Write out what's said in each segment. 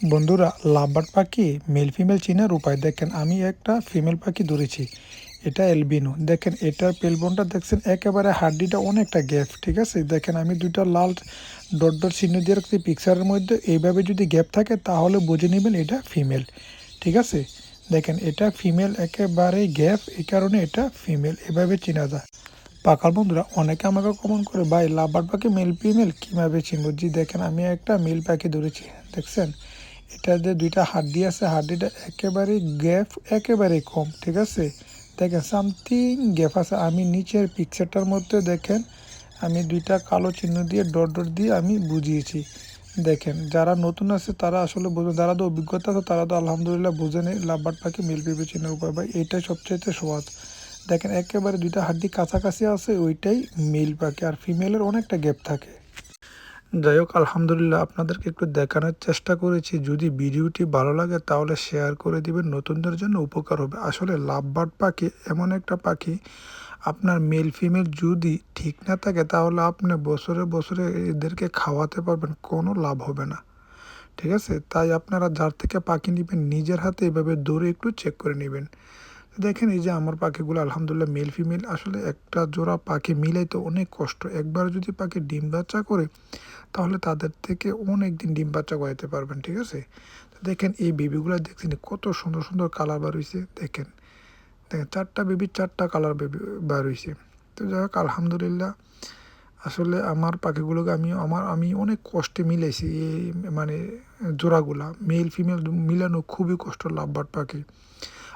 বন্ধুরা লাভবার্ড পাখি male female চিনার উপায়। দেখেন, আমি একটা ফিমেল পাখি ধরেছি, এটা এলবিনো দেখেন, এটার পেলবনটা দেখছেন, একেবারে হাড্ডিটা অনেকটা গ্যাপ ঠিক আছে? দেখেন, আমি দুইটা লাল ডট ডট চিহ্ন দিয়ে রাখছি পিকচারের মধ্যে। এইভাবে যদি গ্যাপ থাকে, তাহলে বুঝে নেবেন এটা ফিমেল ঠিক আছে? দেখেন, এটা ফিমেল একেবারে গ্যাপ এই কারণে এটা ফিমেল এভাবে চেনা যায়। পাকাল বন্ধুরা, অনেকে আমাকে কমন করে, ভাই লাভবার্ড পাখি মেল ফিমেল কীভাবে চিনব? জি, দেখেন, আমি একটা মেল পাখি ধরেছি, দেখছেন? এটা যে দুইটা হাড্ডি আছে, হাড্ডিটা একেবারে গ্যাপ, একেবারে কম, ঠিক আছে? দেখেন, সামথিং গ্যাপ আছে। আমি নিচের পিকচারটার মধ্যে দেখেন, আমি দুইটা কালো চিহ্ন দিয়ে, ডট ডট দিয়ে আমি বুঝিয়েছি। দেখেন, যারা নতুন আছে, তারা আসলে বোঝে যারা তো অভিজ্ঞতা আছে, তারা তো আলহামদুলিল্লাহ বুঝে নেই লাভবার্ড পাখি, মিল পিপে চিহ্নের উপায়। ভাই এইটাই সবচাইতে সহজ। দেখেন, একেবারে দুইটা হাড্ডি কাছাকাছি আছে, ওইটাই মেল পাখি। আর ফিমেলের অনেকটা গ্যাপ থাকে। যাই হোক, আলহামদুলিল্লাহ আপনাদেরকে একটু দেখানোর চেষ্টা করেছি। যদি ভিডিওটি ভালো লাগে তাহলে শেয়ার করে দিবেন, নতুনদের জন্য উপকার হবে। আসলে লাভবার্ড পাখি, এমন একটা পাখি, আপনার মেল ফিমেল যদি ঠিক না থাকে তাহলে আপনি বছরে বছরে এদেরকে খাওয়াতে পারবেন, কোনো লাভ হবে না। ঠিক আছে? তাই আপনারা যার থেকে পাখি নেবেন, নিজের হাতে এভাবে দৌড়ে একটু চেক করে নেবেন। দেখেন এই যে আমার পাখিগুলো, আলহামদুলিল্লাহ মেল ফিমেল আসলে একটা জোড়া পাখি মিলাইতে অনেক কষ্ট। একবার যদি পাখি ডিম বাচ্চা করে, তাহলে তাদের থেকে অনেক দিন ডিম বাচ্চা করাইতে পারবেন, ঠিক আছে? তো দেখেন এই বেবিগুলো দেখছেন কত সুন্দর সুন্দর কালার বার হয়েছে দেখেন। দেখেন, চারটা বেবির চারটা কালার বেবি বার হয়েছে তো যাই হোক, আলহামদুলিল্লাহ, আসলে আমার পাখিগুলোকে আমি, আমার, আমি অনেক কষ্টে মিলাইছি এই মানে জোড়াগুলা। মেল ফিমেল মিলানো খুবই কষ্ট লাভবার পাখি।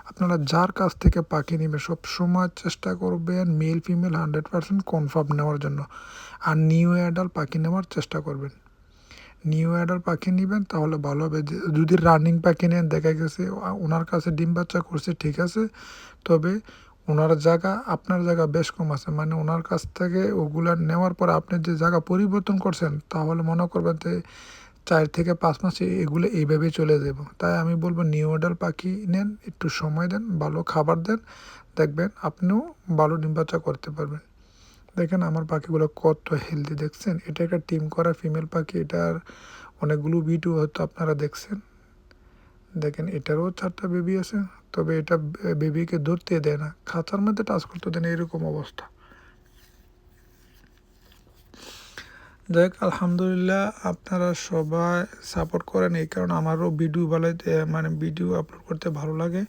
আপনারা যার কাছ থেকে পাখি নেবেন সব সময় চেষ্টা করবেন male female hundred percent confirm নেওয়ার জন্য। আর নিউ অ্যাডাল পাখি নেওয়ার চেষ্টা করবেন। নিউ অ্যাডাল পাখি নেবেন তাহলে ভালো হবে। যদি রানিং পাখি নেন, দেখা গেছে, ওনার কাছে ডিম বাচ্চা করছে, ঠিক আছে। তবে ওনার জায়গা, আপনার জায়গা বেশ কম আছে। মানে ওনার কাছ থেকে ওগুলা নেওয়ার পর আপনি যে জায়গা পরিবর্তন করছেন, তাহলে মনে করবেন যে চার থেকে পাঁচ মাস এগুলো এইভাবেই চলে যাব। তাই আমি বলব নিউ অর্ডার পাখি নেন, একটু সময় দেন, ভালো খাবার দেন। দেখবেন আপনিও ভালো ডিম বাচ্চা করতে পারবেন। দেখেন আমার পাখিগুলো কত হেলদি দেখছেন? এটা একটা টিম করা ফিমেল পাখি, এটার অনেকগুলো ভিডিও হয়তো আপনারা দেখছেন। দেখেন এটারও চারটা বেবি আছে, তবে এটা বেবিকে ধরতে দেয় না। খাঁচার মধ্যে টাচ করতে দেয় না, এরকম অবস্থা। যাই আলহামদুলিল্লাহ আপনারা সবাই সাপোর্ট করেন এই কারণে আমারও ভিডিও ভালো মানে ভিডিও আপলোড করতে ভালো লাগে।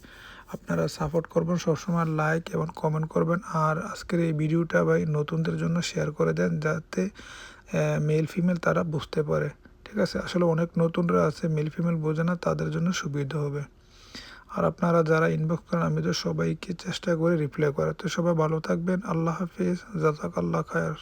আপনারা সাপোর্ট করবেন, সবসময় লাইক এবং কমেন্ট করবেন। আর আজকের এই ভিডিওটা ভাই নতুনদের জন্য শেয়ার করে দেন, যাতে মেল ফিমেল তারা বুঝতে পারে। ঠিক আছে? আসলে অনেক নতুনরা আছে মেল ফিমেল বোঝে না, তাদের জন্য সুবিধা হবে। আর আপনারা যারা ইনবক্স করেন, আমি তো সবাইকে চেষ্টা করে রিপ্লাই করার। তো সবাই ভালো থাকবেন, আল্লাহ হাফিজ জাজাক আল্লাহ খায়ার।